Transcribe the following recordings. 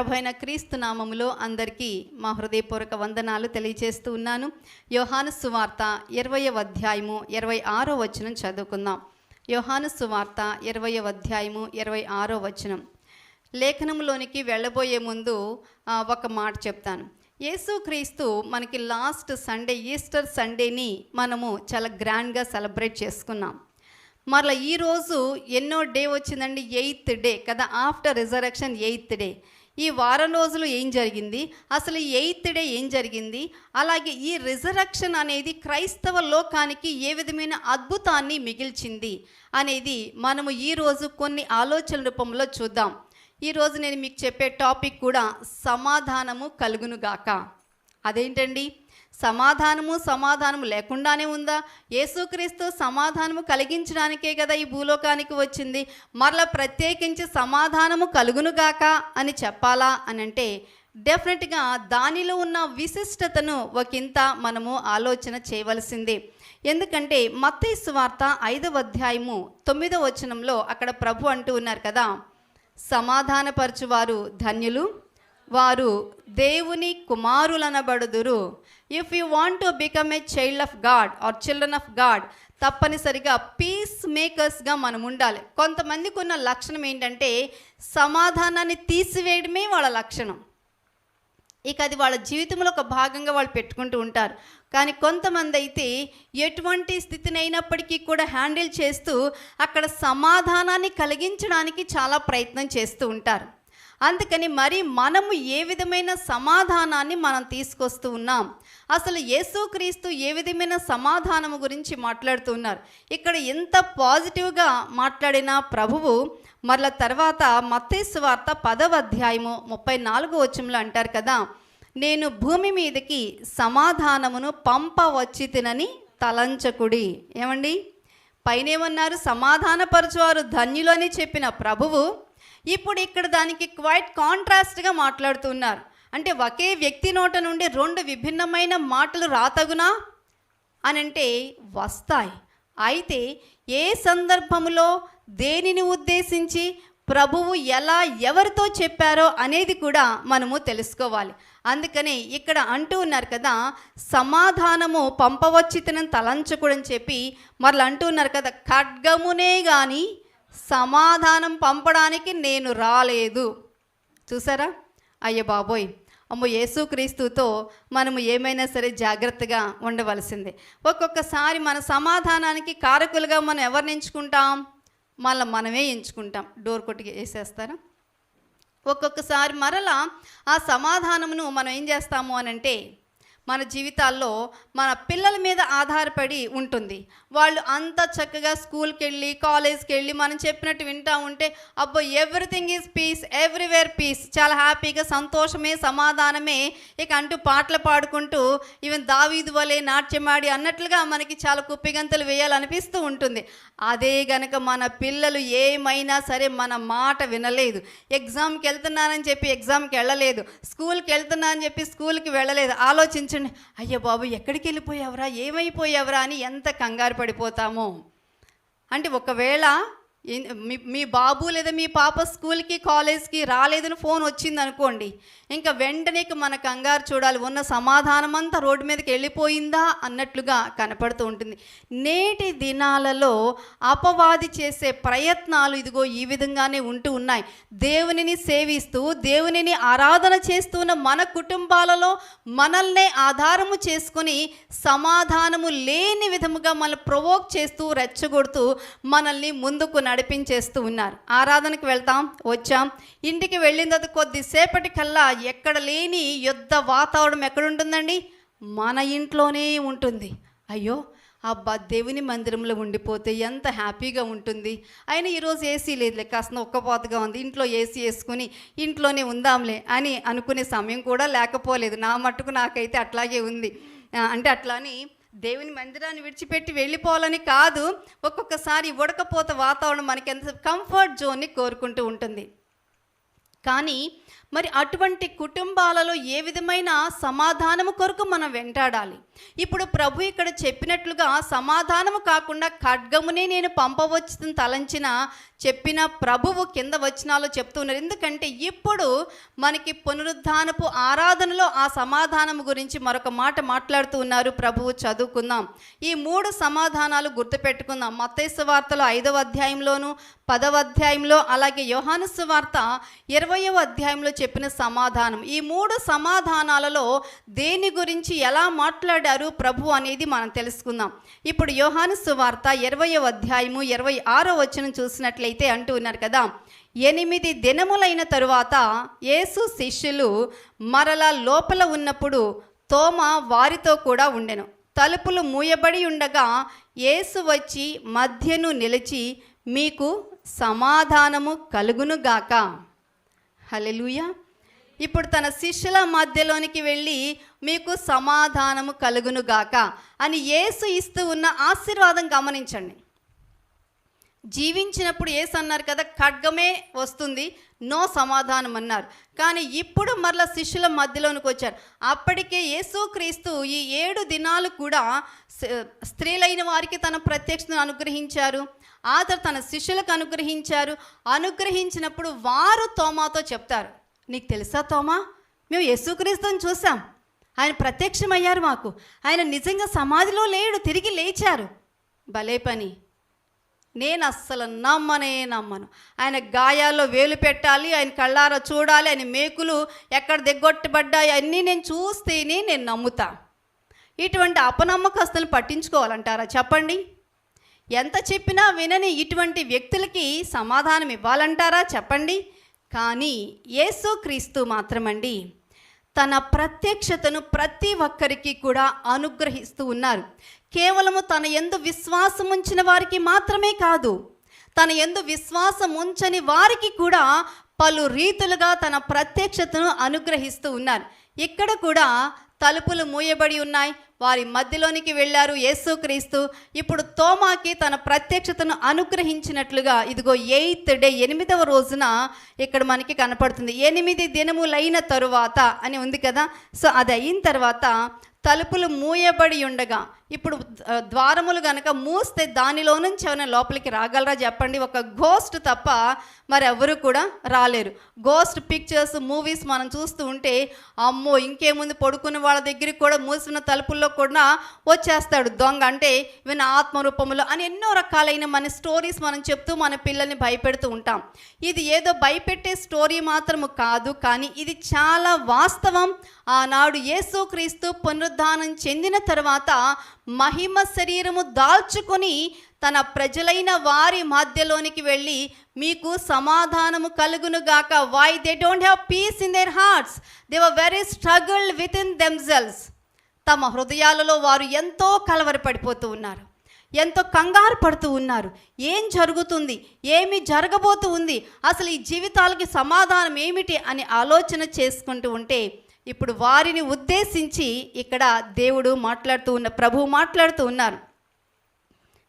ప్రభు అయిన క్రీస్తు నామములో అందరికీ మా హృదయపూర్వక వందనాలు తెలియజేస్తూ ఉన్నాను. యోహాను సువార్త ఇరవయవ అధ్యాయము ఇరవై ఆరో వచనం చదువుకుందాం. యోహాను సువార్త ఇరవయవ అధ్యాయము ఇరవై ఆరో వచనం. లేఖనంలోనికి వెళ్ళబోయే ముందు ఒక మాట చెప్తాను. యేసుక్రీస్తు మనకి లాస్ట్ సండే ఈస్టర్ సండేని మనము చాలా గ్రాండ్గా సెలబ్రేట్ చేసుకున్నాం. మరలా ఈరోజు ఎన్నో డే వచ్చిందండి ఎయిత్ డే కదా ఆఫ్టర్ రిజరక్షన్ ఎయిత్ డే. ఈ వారం రోజులు ఏం జరిగింది? అసలు ఎయిత్ డే ఏం జరిగింది? అలాగే ఈ రిజరక్షన్ అనేది క్రైస్తవ లోకానికి ఏ విధమైన అద్భుతాన్ని మిగిల్చింది అనేది మనము ఈరోజు కొన్ని ఆలోచన రూపంలో చూద్దాం. ఈరోజు నేను మీకు చెప్పే టాపిక్ కూడా సమాధానము కలుగునుగాక. అదేంటండి? సమాధానము సమాధానము లేకుండానే ఉందా? యేసుక్రీస్తు సమాధానము కలిగించడానికే కదా ఈ భూలోకానికి వచ్చింది. మరలా ప్రత్యేకించి సమాధానము కలుగునుగాక అని చెప్పాలా అని అంటే డెఫినెట్గా దానిలో ఉన్న విశిష్టతను ఒకంత మనము ఆలోచన చేయవలసిందే. ఎందుకంటే మత్తైసు వార్త ఐదవ అధ్యాయము తొమ్మిదవ వచనంలో అక్కడ ప్రభు అంటూ ఉన్నారు కదా సమాధానపరచువారు ధన్యులు వారు దేవుని కుమారులనబడుదురు. If you want to become a child of God or children of God తప్పనిసరిగా పీస్ మేకర్స్గా మనం ఉండాలి. కొంతమందికి ఉన్న లక్షణం ఏంటంటే సమాధానాన్ని తీసివేయడమే వాళ్ళ లక్షణం. ఇక అది వాళ్ళ జీవితంలో ఒక భాగంగా వాళ్ళు పెట్టుకుంటూ ఉంటారు. కానీ కొంతమంది అయితే ఎటువంటి స్థితిని అయినప్పటికీ కూడా హ్యాండిల్ చేస్తూ అక్కడ సమాధానాన్ని కలిగించడానికి చాలా ప్రయత్నం చేస్తూ ఉంటారు. అందుకని మరి మనము ఏ విధమైన సమాధానాన్ని మనం తీసుకొస్తూ ఉన్నాం? అసలు యేసుక్రీస్తు ఏ విధమైన సమాధానము గురించి మాట్లాడుతూ ఉన్నారు ఇక్కడ ఎంత పాజిటివ్గా మాట్లాడిన ప్రభువు మరల తర్వాత మత్తేసు వార్త పదవ అధ్యాయము ముప్పై నాలుగు వచ్చంలో అంటారు కదా నేను భూమి మీదకి సమాధానమును పంపవచ్చి తినని తలంచకుడి. ఏమండి? పైనేమన్నారు? సమాధానపరచువారు ధన్యులు అని చెప్పిన ప్రభువు ఇప్పుడు ఇక్కడ దానికి క్వైట్ కాంట్రాస్ట్గా మాట్లాడుతున్నారు. అంటే ఒకే వ్యక్తి నోట నుండి రెండు విభిన్నమైన మాటలు రాతగునా? అని అంటే వస్తాయి. అయితే ఏ సందర్భంలో దేనిని ఉద్దేశించి ప్రభువు ఎలా ఎవరితో చెప్పారో అనేది కూడా మనము తెలుసుకోవాలి. అందుకని ఇక్కడ అంటూ ఉన్నారు కదా సమాధానము పంపవచ్చితనం తలంచకూడని చెప్పి మరలా అంటూ ఉన్నారు కదా ఖడ్గమునే కానీ సమాధానం పంపడానికి నేను రాలేదు. చూసారా? అయ్య బాబోయ్. అమ్మో యేసుక్రీస్తుతో మనము ఏమైనా సరే జాగ్రత్తగా ఉండవలసిందే. ఒక్కొక్కసారి మన సమాధానానికి కారకులుగా మనం ఎవరిని ఎంచుకుంటాం? మళ్ళీ మనమే ఎంచుకుంటాం. డోర్ కొట్టి వేసేస్తారా? ఒక్కొక్కసారి మరలా ఆ సమాధానమును మనం ఏం చేస్తాము అని అంటే మన జీవితాల్లో మన పిల్లల మీద ఆధారపడి ఉంటుంది. వాళ్ళు అంత చక్కగా స్కూల్కి వెళ్ళి కాలేజ్కి వెళ్ళి మనం చెప్పినట్టు వింటూ ఉంటే అబ్బో everything is peace everywhere peace చాలా హ్యాపీగా సంతోషమే సమాధానమే ఇక అంటూ పాటలు పాడుకుంటూ ఈవెన్ దావీదు వలె నాట్యమాడి అన్నట్లుగా మనకి చాలా కుప్పిగంతలు వేయాలనిపిస్తూ ఉంటుంది. అదే గనక మన పిల్లలు ఏమైనా సరే మన మాట వినలేదు. ఎగ్జామ్కి వెళ్తున్నానని చెప్పి ఎగ్జామ్కి వెళ్ళలేదు. స్కూల్కి వెళ్తున్నా అని చెప్పి స్కూల్కి వెళ్ళలేదు. ఆలోచించండి అయ్యో బాబు ఎక్కడికి వెళ్ళిపోయావరా ఏమైపోయావరా? అని ఎంత కంగారు పడిపోతాము అంటే ఒకవేళ మీ మీ బాబు లేదా మీ పాప స్కూల్కి కాలేజ్కి రాలేదని ఫోన్ వచ్చింది అనుకోండి ఇంకా వెంటనే మన కంగారు చూడాలి. ఉన్న సమాధానం అంతా రోడ్డు మీదకి వెళ్ళిపోయిందా అన్నట్లుగా కనపడుతూ ఉంటుంది. నేటి దినాలలో అపవాది చేసే ప్రయత్నాలు ఇదిగో ఈ విధంగానే ఉంటూ ఉన్నాయి. దేవునిని సేవిస్తూ దేవునిని ఆరాధన చేస్తున్న మన కుటుంబాలలో మనల్నే ఆధారము చేసుకొని సమాధానము లేని విధముగా మనల్ని ప్రొవోక్ చేస్తూ రెచ్చగొడుతూ మనల్ని ముందుకు నడిపించేస్తూ ఉన్నారు. ఆరాధనకు వెళ్తాం వచ్చాం. ఇంటికి వెళ్ళిన తర్వాత కొద్దిసేపటి కల్లా ఎక్కడ లేని యుద్ధ వాతావరణం ఎక్కడుంటుందండి? మన ఇంట్లోనే ఉంటుంది. అయ్యో అబ్బా దేవుని మందిరంలో ఉండిపోతే ఎంత హ్యాపీగా ఉంటుంది. అయినా ఈరోజు ఏసీ లేదులే కాస్త ఒక్కపోతగా ఉంది. ఇంట్లో ఏసీ వేసుకుని ఇంట్లోనే ఉందాంలే అని అనుకునే సమయం కూడా లేకపోలేదు. నా మట్టుకు నాకైతే అట్లాగే ఉంది. అంటే అట్లా అని దేవుని మందిరాన్ని విడిచిపెట్టి వెళ్ళిపోవాలని కాదు ఒక్కొక్కసారి ఉడకపోత వాతావరణం మనకి ఎంత కంఫర్ట్ జోన్ని కోరుకుంటూ ఉంటుంది. కానీ మరి అటువంటి కుటుంబాలలో ఏ విధమైన సమాధానము కొరకు మనం వెంటాడాలి? ఇప్పుడు ప్రభు ఇక్కడ చెప్పినట్లుగా సమాధానము కాకుండా ఖడ్గమునే నేను పంపవచ్చుని తలంచిన చెప్పిన ప్రభువు కింద వచనాలు చెప్తున్నారు ఎందుకంటే ఇప్పుడు మనకి పునరుద్ధానపు ఆరాధనలో ఆ సమాధానం గురించి మరొక మాట మాట్లాడుతూ ఉన్నారు. ప్రభువు చదువుకుందాం. ఈ మూడు సమాధానాలు గుర్తుపెట్టుకుందాం. మతేసు వార్తలో ఐదవ అధ్యాయంలోను పదవ అధ్యాయంలో అలాగే యోహానుసు వార్త ఇరవయవ అధ్యాయంలో చెప్పిన సమాధానం. ఈ మూడు సమాధానాలలో దేని గురించి ఎలా మాట్లాడారు ప్రభు అనేది మనం తెలుసుకుందాం. ఇప్పుడు యోహానుసు వార్త ఇరవయవ అధ్యాయము ఇరవై ఆరో వచనం చూసినట్లయితే అయితే అంటూ ఉన్నారు కదా. ఎనిమిది దినములైన తరువాత యేసు శిష్యులు మరలా లోపల ఉన్నప్పుడు తోమ వారితో కూడా ఉండెను. తలుపులు మూయబడి ఉండగా యేసు వచ్చి మధ్యను నిలిచి మీకు సమాధానము కలుగునుగాక హలెలుయ ఇప్పుడు తన శిష్యుల మధ్యలోనికి వెళ్ళి మీకు సమాధానము కలుగునుగాక అని యేసు ఇస్తూ ఉన్న ఆశీర్వాదం గమనించండి. జీవించినప్పుడు ఏసు అన్నారు కదా ఖడ్గమే వస్తుంది నో సమాధానం అన్నారు. కానీ ఇప్పుడు మరలా శిష్యుల మధ్యలోనికి వచ్చారు. అప్పటికే యేసుక్రీస్తు ఈ ఏడు దినాలు కూడా స్త్రీలైన వారికి తన ప్రత్యక్షను అనుగ్రహించారు. ఆ తర్వాత తన శిష్యులకు అనుగ్రహించారు. అనుగ్రహించినప్పుడు వారు తోమాతో చెప్తారు. నీకు తెలుసా తోమా? మేము యేసుక్రీస్తుని చూసాం ఆయన ప్రత్యక్షమయ్యారు మాకు. ఆయన నిజంగా సమాధిలో లేడు తిరిగి లేచారు. భలే పని. నేను అస్సలు నమ్మనే నమ్మను. ఆయన గాయాల్లో వేలు పెట్టాలి ఆయన కళ్ళారా చూడాలి ఆయన మేకులు ఎక్కడ దిగ్గొట్టబడ్డాయి అన్నీ నేను చూస్తేనే నేను నమ్ముతా. ఇటువంటి అపనమ్మకస్తులు పట్టించుకోవాలంటారా? చెప్పండి. ఎంత చెప్పినా వినని ఇటువంటి వ్యక్తులకి సమాధానం ఇవ్వాలంటారా? చెప్పండి. కానీ యేసుక్రీస్తు మాత్రమండి తన ప్రత్యక్షతను ప్రతి ఒక్కరికి కూడా అనుగ్రహిస్తూ ఉన్నారు. కేవలము తన ఎందు విశ్వాసం ఉంచిన వారికి మాత్రమే కాదు తన ఎందు విశ్వాసం ఉంచని వారికి కూడా పలు రీతులుగా తన ప్రత్యక్షతను అనుగ్రహిస్తూ ఉన్నారు. ఇక్కడ కూడా తలుపులు మూయబడి ఉన్నాయి. వారి మధ్యలోనికి వెళ్ళారు యేసుక్రీస్తు ఇప్పుడు తోమాకి తన ప్రత్యక్షతను అనుగ్రహించినట్లుగా ఇదిగో ఎయిత్ డే ఎనిమిదవ రోజున ఇక్కడ మనకి కనపడుతుంది. ఎనిమిది దినములైన తరువాత అని ఉంది కదా. సో అది అయిన తర్వాత తలుపులు మూయబడి ఉండగా ఇప్పుడు ద్వారములు గనక మూస్తే దానిలో నుంచి ఏమైనా లోపలికి రాగలరా? చెప్పండి. ఒక గోస్ట్ తప్ప మరి ఎవరు కూడా రాలేరు. గోస్ట్ పిక్చర్స్ మూవీస్ మనం చూస్తూ ఉంటే అమ్మో ఇంకేముంది? పడుకున్న వాళ్ళ దగ్గరికి కూడా మూసిన తలుపుల్లో కూడా వచ్చేస్తాడు దొంగ. అంటే ఈవెన్ ఆత్మరూపములు అని ఎన్నో రకాలైన మన స్టోరీస్ మనం చెప్తూ మన పిల్లల్ని భయపెడుతూ ఉంటాం. ఇది ఏదో భయపెట్టే స్టోరీ మాత్రము కాదు. కానీ ఇది చాలా వాస్తవం. ఆనాడు యేసుక్రీస్తు పునరుద్ధానం చెందిన తర్వాత మహిమ శరీరము దాల్చుకొని తన ప్రజలైన వారి మధ్యలోనికి వెళ్ళి మీకు సమాధానము కలుగునుగాక why they don't have peace in their hearts they were very struggled with in themselves తమ హృదయాలలో వారు ఎంతో కలవరపడిపోతూ ఉన్నారు. ఎంతో కంగారు పడుతూ ఉన్నారు. ఏం జరుగుతుంది? ఏమి జరగబోతూ ఉంది? అసలు ఈ జీవితాలకి సమాధానం ఏమిటి? అని ఆలోచన చేసుకుంటూ ఉంటే ఇప్పుడు వారిని ఉద్దేశించి ఇక్కడ దేవుడు మాట్లాడుతూ ఉన్న ప్రభువు మాట్లాడుతూ ఉన్నారు.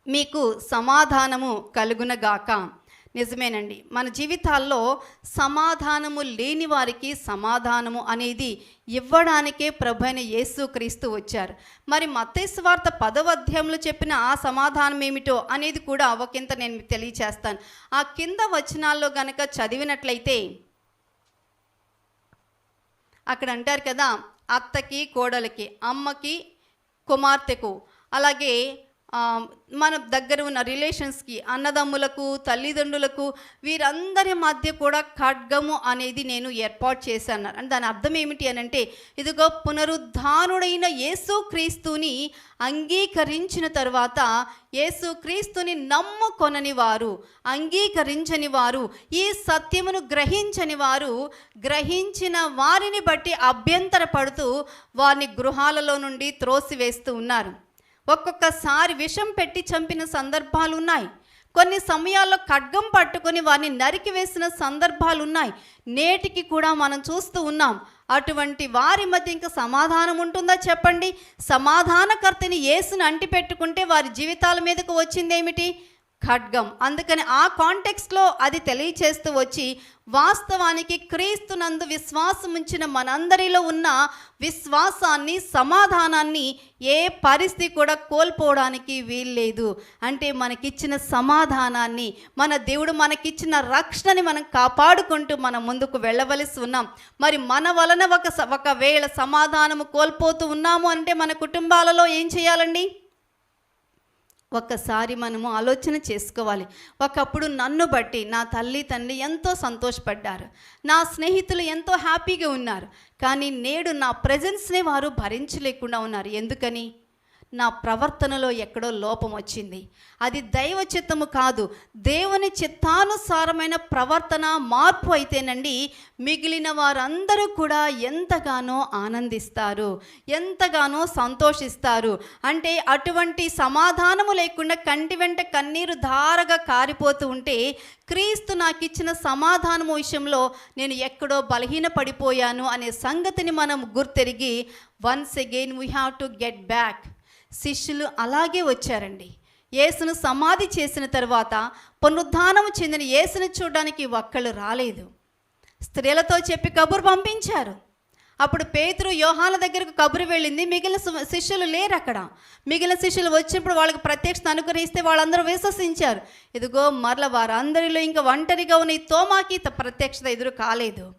మీకు సమాధానము కలుగునగాక నిజమేనండి. మన జీవితాల్లో సమాధానము లేని వారికి సమాధానము అనేది ఇవ్వడానికే ప్రభు అయిన యేసుక్రీస్తు వచ్చారు. మరి మతేశ్వార్త వార్త పదవ అధ్యాయంలో చెప్పిన ఆ సమాధానం ఏమిటో అనేది కూడా ఒకంత నేను తెలియచేస్తాను. ఆ కింద వచనాల్లో గనక చదివినట్లయితే అక్కడ అంటారు కదా అత్తకి కోడలికి అమ్మకి కుమార్తెకు. అలాగే మన దగ్గర ఉన్న రిలేషన్స్కి అన్నదమ్ములకు తల్లిదండ్రులకు వీరందరి మధ్య కూడా ఖడ్గము అనేది నేను ఏర్పాటు చేశాను. అని దాని అర్థం ఏమిటి అని అంటే ఇదిగో పునరుద్ధానుడైన యేసుక్రీస్తుని అంగీకరించిన తర్వాత యేసుక్రీస్తుని నమ్ముకొనని వారు అంగీకరించని వారు ఈ సత్యమును గ్రహించని వారు గ్రహించిన వారిని బట్టి అభ్యంతర పడుతూ వారిని గృహాలలో నుండి త్రోసివేస్తూ ఉన్నారు. ఒక్కొక్కసారి విషం పెట్టి చంపిన సందర్భాలు ఉన్నాయి కొన్ని సమయాల్లో ఖడ్గం పట్టుకొని వారిని నరికి వేసిన సందర్భాలు ఉన్నాయి నేటికి కూడా మనం చూస్తూ ఉన్నాం. అటువంటి వారి మధ్య ఇంకా సమాధానం ఉంటుందా చెప్పండి? సమాధానకర్తని యేసుని అంటిపెట్టుకుంటే వారి జీవితాల మీదకు వచ్చిందేమిటి? ఖడ్గం. అందుకని ఆ కాంటెక్స్ట్లో అది తెలియచేస్తూ వచ్చి వాస్తవానికి క్రీస్తునందు విశ్వాసం ఉంచిన మనందరిలో ఉన్న విశ్వాసాన్ని సమాధానాన్ని ఏ పరిస్థితి కూడా కోల్పోవడానికి వీల్లేదు. అంటే మనకిచ్చిన సమాధానాన్ని మన దేవుడు మనకిచ్చిన రక్షణని మనం కాపాడుకుంటూ మనం ముందుకు వెళ్ళవలసి ఉన్నాం. మరి మన వలన ఒక స- ఒకవేళ సమాధానము కోల్పోతూ ఉన్నాము అంటే మన కుటుంబాలలో ఏం చేయాలండి? ఒక్కసారి మనము ఆలోచన చేసుకోవాలి. ఒకప్పుడు నన్ను బట్టి నా తల్లి తండ్రి ఎంతో సంతోషపడ్డారు. నా స్నేహితులు ఎంతో హ్యాపీగా ఉన్నారు. కానీ నేడు నా ప్రజెన్స్ని వారు భరించలేకుండా ఉన్నారు. ఎందుకని? నా ప్రవర్తనలో ఎక్కడో లోపం వచ్చింది. అది దైవ చిత్తము కాదు. దేవుని చిత్తానుసారమైన ప్రవర్తన మార్పు అయితేనండి మిగిలిన వారందరూ కూడా ఎంతగానో ఆనందిస్తారు. ఎంతగానో సంతోషిస్తారు. అంటే అటువంటి సమాధానము లేకుండా కంటి వెంట కన్నీరు ధారగా కారిపోతూ ఉంటే క్రీస్తు నాకు ఇచ్చిన సమాధానము విషయంలో నేను ఎక్కడో బలహీన పడిపోయాను అనే సంగతిని మనం గుర్తెరిగి once again we have to get back శిష్యులు అలాగే వచ్చారండి. యేసును సమాధి చేసిన తర్వాత పునరుద్ధానము చెందిన యేసును చూడడానికి ఒక్కళ్ళు రాలేదు. స్త్రీలతో చెప్పి కబురు పంపించారు. అప్పుడు పేతురు యోహాల దగ్గరకు కబురు వెళ్ళింది మిగిలిన శిష్యులు లేరు అక్కడ. మిగిలిన శిష్యులు వచ్చినప్పుడు వాళ్ళకి ప్రత్యక్షత అనుగ్రహిస్తే వాళ్ళందరూ విశ్వసించారు. ఇదిగో మరల వారందరిలో ఇంకా ఒంటరిగా ఉన్న ఈ తోమాకి త- ప్రత్యక్షత ఎదురు కాలేదు.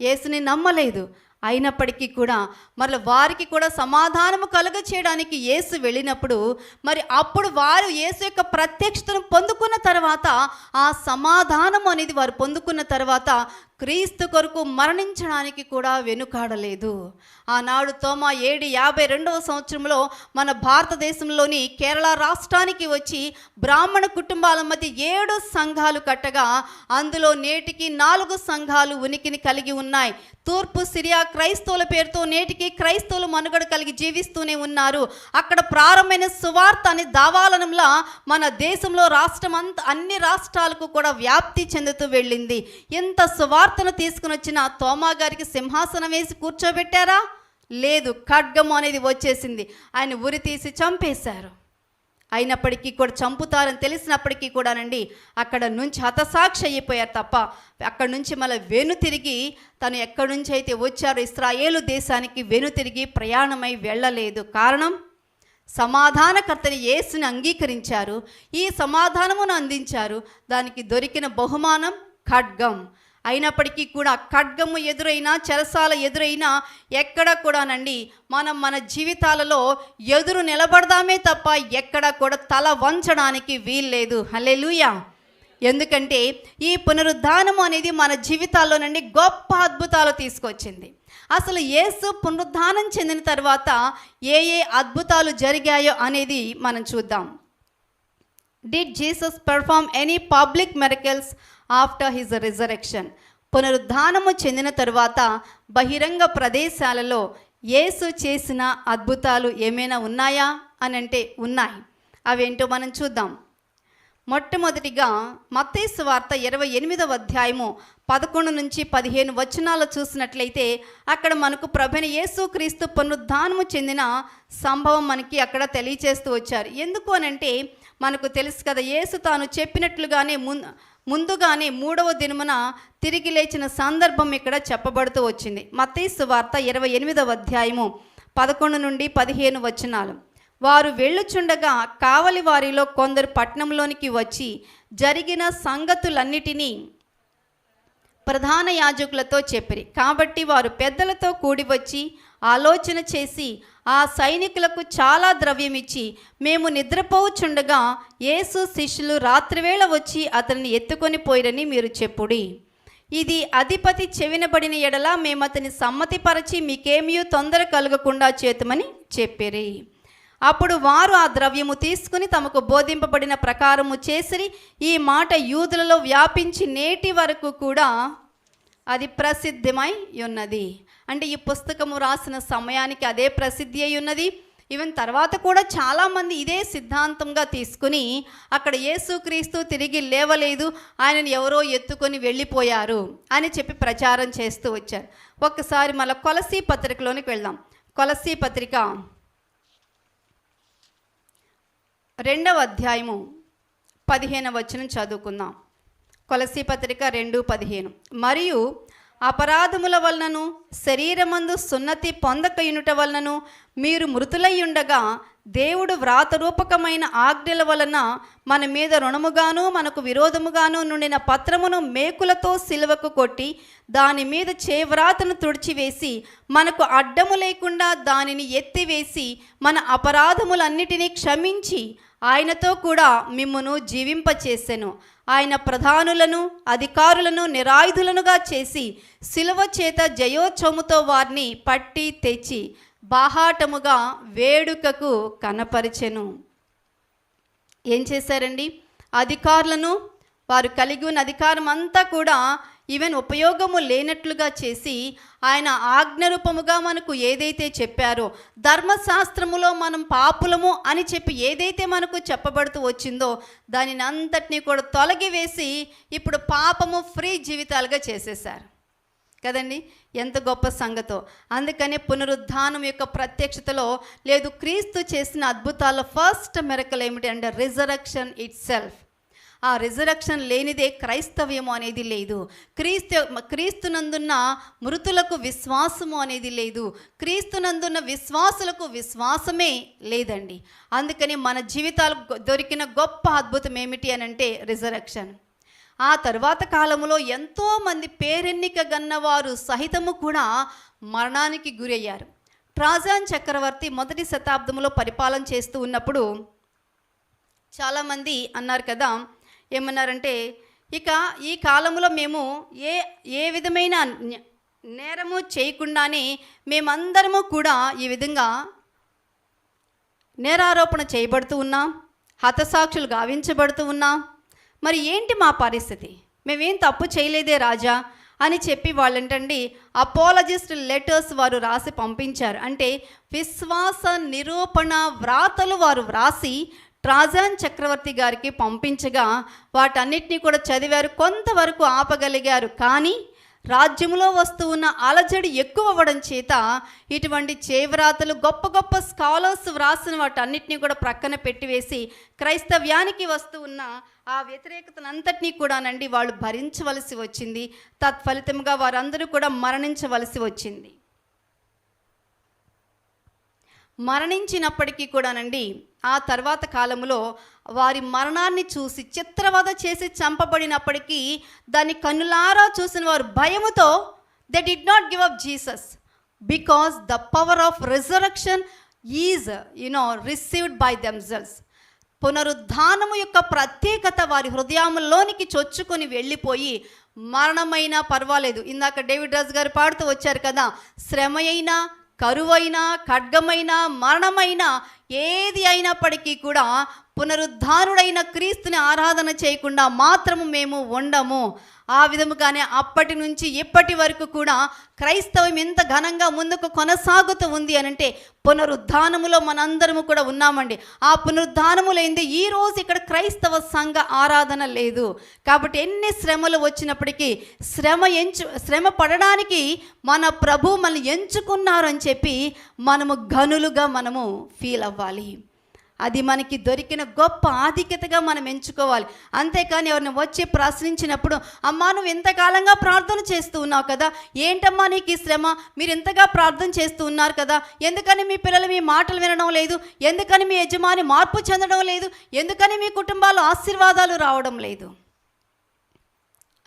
యేసుని నమ్మలేదు. అయినప్పటికీ కూడా మరి వారికి కూడా సమాధానము కలుగ చేయడానికి యేసు వెళ్ళినప్పుడు మరి అప్పుడు వారు యేసు యొక్క ప్రత్యక్షతను పొందుకున్న తర్వాత ఆ సమాధానం అనేది వారు పొందుకున్న తర్వాత క్రీస్తు కొరకు మరణించడానికి కూడా వెనుకాడలేదు. ఆనాడు తోమా ఏడు యాభై రెండవ సంవత్సరంలో మన భారతదేశంలోని కేరళ రాష్ట్రానికి వచ్చి బ్రాహ్మణ కుటుంబాల మధ్య ఏడు సంఘాలు కట్టగా అందులో నేటికి నాలుగు సంఘాలు ఉనికిని కలిగి ఉన్నాయి. తూర్పు సిరియా క్రైస్తవుల పేరుతో నేటికి క్రైస్తవులు మనుగడ కలిగి జీవిస్తూనే ఉన్నారు. అక్కడ ప్రారంభమైన సువార్త అని దావాలనంలా మన దేశంలో రాష్ట్రం అంతా అన్ని రాష్ట్రాలకు కూడా వ్యాప్తి చెందుతూ వెళ్ళింది. ఎంత సువార్తను తీసుకుని వచ్చిన తోమా గారికి సింహాసనం వేసి కూర్చోబెట్టారా? లేదు ఖడ్గము అనేది వచ్చేసింది. ఆయన ఉరి తీసి చంపేశారు. అయినప్పటికీ కూడా చంపుతారని తెలిసినప్పటికీ కూడానండి అక్కడ నుంచి హతసాక్షి అయిపోయారు తప్ప అక్కడి నుంచి మళ్ళీ వెను తిరిగి తను ఎక్కడి నుంచి అయితే వచ్చారో ఇస్రాయేలు దేశానికి వెను తిరిగి ప్రయాణమై వెళ్ళలేదు. కారణం? సమాధానకర్తని యేసుని అంగీకరించారు. ఈ సమాధానమును అందించారు. దానికి దొరికిన బహుమానం ఖడ్గం. అయినప్పటికీ కూడా ఖడ్గము ఎదురైనా చెరసాల ఎదురైనా ఎక్కడ కూడానండి మనం మన జీవితాలలో ఎదురు నిలబడదామే తప్ప ఎక్కడ కూడా తల వంచడానికి వీల్లేదు. హల్లెలూయా! ఎందుకంటే ఈ పునరుద్ధానము అనేది మన జీవితాల్లో నుండి గొప్ప అద్భుతాలు తీసుకొచ్చింది. అసలు యేసు పునరుద్ధానం చెందిన తర్వాత ఏ ఏ అద్భుతాలు జరిగాయో అనేది మనం చూద్దాం. Did Jesus perform any public miracles after his resurrection పునరుద్ధానము చెందిన తరువాత బహిరంగ ప్రదేశాలలో యేసు చేసిన అద్భుతాలు ఏమైనా ఉన్నాయా అని అంటే ఉన్నాయి. అవేంటో మనం చూద్దాం. మొట్టమొదటిగా మత్తేసు వార్త ఇరవై ఎనిమిదవ అధ్యాయము పదకొండు నుంచి పదిహేను వచనాలు చూసినట్లయితే అక్కడ మనకు ప్రభుని యేసుక్రీస్తు పునరుద్ధానము చెందిన సంభవం మనకి అక్కడ తెలియచేస్తూ వచ్చారు. ఎందుకు అనంటే మనకు తెలుసు కదా యేసు తాను చెప్పినట్లుగానే ముం ముందుగానే మూడవ దినమున తిరిగి లేచిన సందర్భం ఇక్కడ చెప్పబడుతూ వచ్చింది. మత్తేసు వార్త ఇరవై ఎనిమిదవ అధ్యాయము పదకొండు నుండి పదిహేను వచనాలు. వారు వెళ్ళుచుండగా కావలి వారిలో కొందరు పట్టణంలోనికి వచ్చి జరిగిన సంగతులన్నిటినీ ప్రధాన యాజకులతో చెప్పిరి. కాబట్టి వారు పెద్దలతో కూడి వచ్చి ఆలోచన చేసి ఆ సైనికులకు చాలా ద్రవ్యం ఇచ్చి మేము నిద్రపోవుచుండగా యేసు శిష్యులు రాత్రివేళ వచ్చి అతన్ని ఎత్తుకొని పోయిరని మీరు చెప్పుడి. ఇది అధిపతి చెవినబడిన ఎడల మేము అతని సమ్మతిపరచి మీకేమీ తొందర కలగకుండా చేతుమని చెప్పిరి. అప్పుడు వారు ఆ ద్రవ్యము తీసుకుని తమకు బోధింపబడిన ప్రకారము చేసిరి. ఈ మాట యూదులలో వ్యాపించి నేటి వరకు కూడా అది ప్రసిద్ధమై ఉన్నది. అంటే ఈ పుస్తకము రాసిన సమయానికి అదే ప్రసిద్ధి అయి ఉన్నది. ఈవెన్ తర్వాత కూడా చాలామంది ఇదే సిద్ధాంతంగా తీసుకుని అక్కడ యేసుక్రీస్తు తిరిగి లేవలేదు ఆయనను ఎవరో ఎత్తుకొని వెళ్ళిపోయారు అని చెప్పి ప్రచారం చేస్తూ వచ్చారు. ఒక్కసారి మళ్ళీ కొలసీ పత్రికలోనికి వెళ్దాం. కొలసీ పత్రిక రెండవ అధ్యాయము పదిహేను వచనం చదువుకుందాం. కొలసీ పత్రిక రెండు పదిహేను. మరియు అపరాధముల వలనను శరీరమందు సున్నతి పొందకయునుట వలనను మీరు మృతులై ఉండగా దేవుడు వ్రాతరూపకమైన ఆజ్ఞల వలన మన మీద రుణముగాను మనకు విరోధముగాను నుండిన పత్రమును మేకులతో సిలువకు కొట్టి దాని మీద చేవ్రాతను తుడిచివేసి మనకు అడ్డము లేకుండా దానిని ఎత్తివేసి మన అపరాధములన్నిటినీ క్షమించి ఆయనతో కూడా మిమ్మును జీవింపచేసెను. ఆయన ప్రధానులను అధికారులను నిరాయుధులనుగా చేసి శిలువ చేత జయోత్సవముతో వారిని పట్టి తెచ్చి బాహాటముగా వేడుకకు కనపరిచెను. ఏం చేశారండి? అధికారులను వారు కలిగి ఉన్న అధికారం అంతా కూడా ఈవెన్ ఉపయోగము లేనట్లుగా చేసి ఆయన ఆజ్ఞరూపముగా మనకు ఏదైతే చెప్పారో ధర్మశాస్త్రములో మనం పాపులము అని చెప్పి ఏదైతే మనకు చెప్పబడుతూ వచ్చిందో దానిని అంతటినీ కూడా తొలగివేసి ఇప్పుడు పాపము ఫ్రీ జీవితాలుగా చేసేశారు. కదండి? ఎంత గొప్ప సంగతో. అందుకని పునరుద్ధానం యొక్క ప్రత్యక్షతలో లేదు క్రీస్తు చేసిన అద్భుతాల ఫస్ట్ మెరకల్ ఏమిటి అంటే రిజరక్షన్ ఇట్ సెల్ఫ్ ఆ రిజరక్షన్ లేనిదే క్రైస్తవ్యము అనేది లేదు. క్రీస్తు క్రీస్తునందున్న మృతులకు విశ్వాసము అనేది లేదు. క్రీస్తునందున్న విశ్వాసులకు విశ్వాసమే లేదండి. అందుకని మన జీవితాలు దొరికిన గొప్ప అద్భుతం ఏమిటి అని అంటే రిజరక్షన్ ఆ తర్వాత కాలంలో ఎంతోమంది పేరెన్నిక గన్నవారు సహితము కూడా మరణానికి గురయ్యారు. ట్రాజాన్ చక్రవర్తి మొదటి శతాబ్దంలో పరిపాలన చేస్తూ ఉన్నప్పుడు చాలామంది అన్నారు కదా ఏమన్నారంటే ఇక ఈ కాలంలో మేము ఏ ఏ విధమైన నేరము చేయకుండానే మేమందరము కూడా ఈ విధంగా నేరారోపణ చేయబడుతూ ఉన్నాం హతసాక్షులు గావించబడుతూ ఉన్నాం. మరి ఏంటి మా పరిస్థితి? మేమేం తప్పు చేయలేదే రాజా? అని చెప్పి వాళ్ళేంటండి అపోలజిస్ట్ లెటర్స్ వారు రాసి పంపించారు. అంటే విశ్వాస నిరూపణ వ్రాతలు వారు వ్రాసి ట్రాజాన్ చక్రవర్తి గారికి పంపించగా వాటన్నిటినీ కూడా చదివారు కొంతవరకు ఆపగలిగారు. కానీ రాజ్యంలో వస్తూ ఉన్న అలజడి ఎక్కువ అవ్వడం చేత ఇటువంటి చేవ్రాతలు గొప్ప గొప్ప స్కాలర్స్ వ్రాసిన వాటన్నిటినీ కూడా ప్రక్కన పెట్టివేసి క్రైస్తవ్యానికి వస్తూ ఉన్న ఆ వ్యతిరేకతనంతటినీ కూడానండి వాళ్ళు భరించవలసి వచ్చింది. తత్ఫలితంగా వారందరూ కూడా మరణించవలసి వచ్చింది. మరణించినప్పటికీ కూడానండి ఆ తర్వాత కాలంలో వారి మరణాన్ని చూసి చిత్రవద చేసి చంపబడినప్పటికీ దాన్ని కన్నులారా చూసిన వారు భయముతో they did not give up Jesus because the power of resurrection is you know received by themselves పునరుద్ధానము యొక్క ప్రత్యేకత వారి హృదయంలోనికి చొచ్చుకొని వెళ్ళిపోయి మరణమైనా పర్వాలేదు. ఇందాక డేవిడ్ రాజు గారు పాడుతూ వచ్చారు కదా శ్రమ అయినా కరువైనా ఖడ్గమైనా మరణమైనా ఏది అయినప్పటికీ కూడా పునరుద్ధానుడైన క్రీస్తుని ఆరాధన చేయకుండా మాత్రము మేము ఉండము. ఆ విధముగానే అప్పటి నుంచి ఇప్పటి వరకు కూడా క్రైస్తవం ఎంత ఘనంగా ముందుకు కొనసాగుతూ ఉంది అని అంటే పునరుద్ధానములో మనందరము కూడా ఉన్నామండి. ఆ పునరుద్ధానము లేనిదే ఈ రోజు ఇక్కడ క్రైస్తవ సంఘ ఆరాధన లేదు. కాబట్టి ఎన్ని శ్రమలు వచ్చినప్పటికీ శ్రమ ఎంచు శ్రమ పడడానికి మన ప్రభు మనల్ని ఎంచుకున్నారని చెప్పి మనము ఘనులుగా మనము ఫీల్ అవ్వాలి. అది మనకి దొరికిన గొప్ప ఆధిక్యతగా మనం ఎంచుకోవాలి. అంతేకాని ఎవరిని వచ్చి ప్రశ్నించినప్పుడు అమ్మా నువ్వు ఇంతకాలంగా ప్రార్థన చేస్తూ ఉన్నావు కదా ఏంటమ్మా నీకు ఈ శ్రమ? మీరు ఇంతగా ప్రార్థన చేస్తూ ఉన్నారు కదా ఎందుకని మీ పిల్లలు మీ మాటలు వినడం లేదు? ఎందుకని మీ యజమాని మార్పు చెందడం లేదు? ఎందుకని మీ కుటుంబాలు ఆశీర్వాదాలు రావడం లేదు?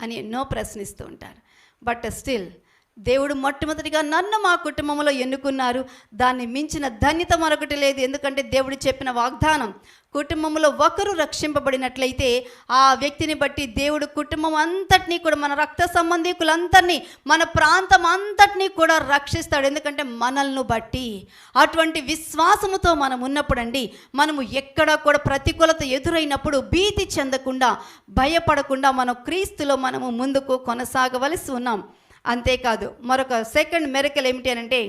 అని ఎన్నో ప్రశ్నిస్తూ ఉంటారు. బట్ స్టిల్ దేవుడు మొట్టమొదటిగా నన్ను మా కుటుంబంలో ఎన్నుకున్నారు. దాన్ని మించిన ధన్యత మరొకటి లేదు. ఎందుకంటే దేవుడు చెప్పిన వాగ్దానం కుటుంబంలో ఒకరు రక్షింపబడినట్లయితే ఆ వ్యక్తిని బట్టి దేవుడు కుటుంబం అంతటినీ కూడా మన రక్త సంబంధికులందరినీ మన ప్రాంతం అంతటినీ కూడా రక్షిస్తాడు. ఎందుకంటే మనల్ని బట్టి అటువంటి విశ్వాసముతో మనం ఉన్నప్పుడండి మనము ఎక్కడా కూడా ప్రతికూలత ఎదురైనప్పుడు భీతి చెందకుండా భయపడకుండా మనం క్రీస్తులో మనము ముందుకు కొనసాగవలసి ఉన్నాం. అంతేకాదు మరొక సెకండ్ మెరకల్ ఏమిటి అని అంటే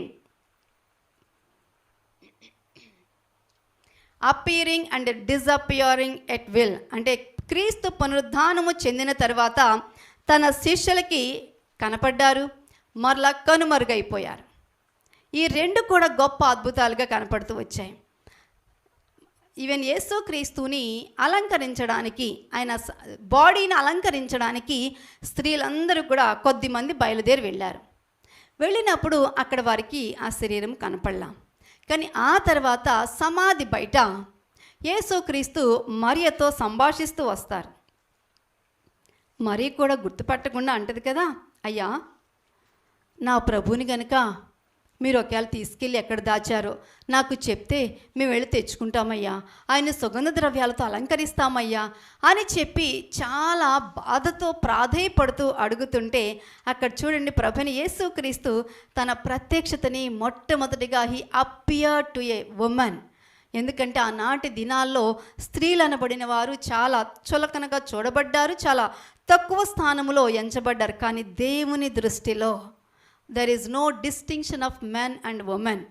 appearing and disappearing at will అంటే క్రీస్తు పునరుద్ధానము చెందిన తర్వాత తన శిష్యులకి కనపడ్డారు మరలా కనుమరుగైపోయారు. ఈ రెండు కూడా గొప్ప అద్భుతాలుగా కనపడుతూ వచ్చాయి. ఈవెన్ యేసుక్రీస్తుని అలంకరించడానికి ఆయన స- బాడీని అలంకరించడానికి స్త్రీలందరూ కూడా కొద్ది మంది బయలుదేరి వెళ్ళారు. వెళ్ళినప్పుడు అక్కడ వారికి ఆ శరీరం కనపడలా. కానీ ఆ తర్వాత సమాధి బయట యేసుక్రీస్తు మరియతో సంభాషిస్తూ వస్తారు. మరీ కూడా గుర్తుపట్టకుండా అంటది కదా అయ్యా నా ప్రభుని గనుక మీరు ఒకవేళ తీసుకెళ్ళి ఎక్కడ దాచారో నాకు చెప్తే మేము వెళ్ళి తెచ్చుకుంటామయ్యా. ఆయన సుగంధ ద్రవ్యాలతో అలంకరిస్తామయ్యా అని చెప్పి చాలా బాధతో ప్రాధేయపడుతూ అడుగుతుంటే అక్కడ చూడండి ప్రభుని యేసుక్రీస్తు తన ప్రత్యక్షతని మొట్టమొదటిగా he appear to a woman. ఎందుకంటే ఆనాటి దినాల్లో స్త్రీలు అనబడిన వారు చాలా చులకనగా చూడబడ్డారు చాలా తక్కువ స్థానంలో ఎంచబడ్డారు. కానీ దేవుని దృష్టిలో there is no distinction of men and women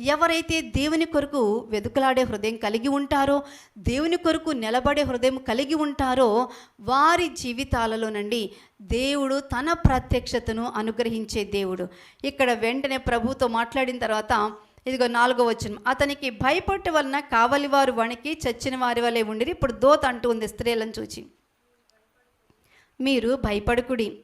ఎవరైతే దేవుని కొరకు వెతుకులాడే హృదయం కలిగి ఉంటారో దేవుని కొరకు నిలబడే హృదయం కలిగి ఉంటారో వారి జీవితాలలో నుండి దేవుడు తన ప్రత్యక్షతను అనుగ్రహించే దేవుడు. ఇక్కడ వెంటనే ప్రభుతో మాట్లాడిన తర్వాత ఇదిగో నాలుగో వచ్చిన అతనికి భయపడటం వలన కావలివారు వణికి చచ్చిన వారి వలె ఉండిరి ఇప్పుడు దోత అంటూ ఉంది స్త్రీలను చూచి. మీరు భయపడకుడి.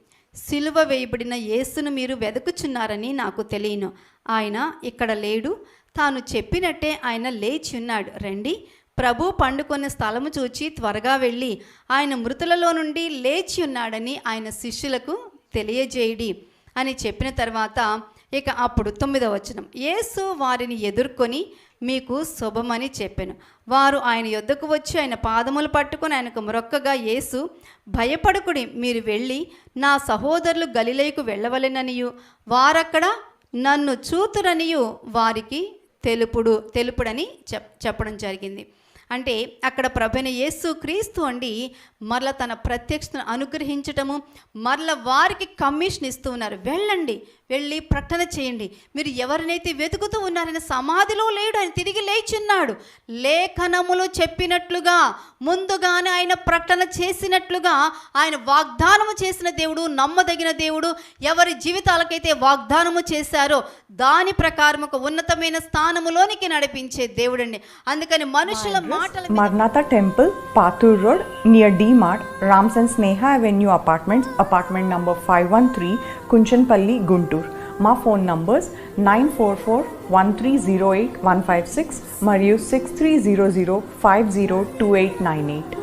సిలువ వేయబడిన యేసును మీరు వెతుకుచున్నారని నాకు తెలియను. ఆయన ఇక్కడ లేడు. తాను చెప్పినట్టే ఆయన లేచి ఉన్నాడు. రండి. ప్రభు పండుకొన్న స్థలము చూచి త్వరగా వెళ్ళి ఆయన మృతులలో నుండి లేచి ఉన్నాడని ఆయన శిష్యులకు తెలియజేయడి అని చెప్పిన తర్వాత ఇక అప్పుడు తొమ్మిదవ వచనం. యేసు వారిని ఎదుర్కొని మీకు శుభమని చెప్పాను. వారు ఆయన యొద్దకు వచ్చి ఆయన పాదములు పట్టుకుని ఆయనకు మొరొక్కగా యేసు భయపడుకుని మీరు వెళ్ళి నా సహోదరులు గలిలేకు వెళ్ళవలెననియు. వారక్కడ నన్ను చూతురనియు వారికి తెలుపుడు తెలుపుడని చెప్ చెప్పడం జరిగింది. అంటే అక్కడ ప్రభుని యేసు క్రీస్తు అండి మరల తన ప్రత్యక్షతను అనుగ్రహించటము మరల వారికి కమిషన్ ఇస్తూ ఉన్నారు. వెళ్ళండి వెళ్ళి ప్రకటన చేయండి. మీరు ఎవరినైతే వెతుకుతూ ఉన్నారని సమాధిలో లేడు ఆయన తిరిగి లేచున్నాడు. లేఖనములు చెప్పినట్లుగా ముందుగానే ఆయన ప్రకటన చేసినట్లుగా ఆయన వాగ్దానము చేసిన దేవుడు నమ్మదగిన దేవుడు ఎవరి జీవితాలకైతే వాగ్దానము చేశారో దాని ప్రకారం ఒక ఉన్నతమైన స్థానములోనికి నడిపించే దేవుడండి. అందుకని మనుషుల Maranatha Temple, Pathur Road, near D Mart, Rams and Sneha Avenue Apartments, apartment number 513, Kunchanpalli, Guntur. మా phone numbers nine four four one three zero eight one five six మరియు six three zero zero five zero two eight nine eight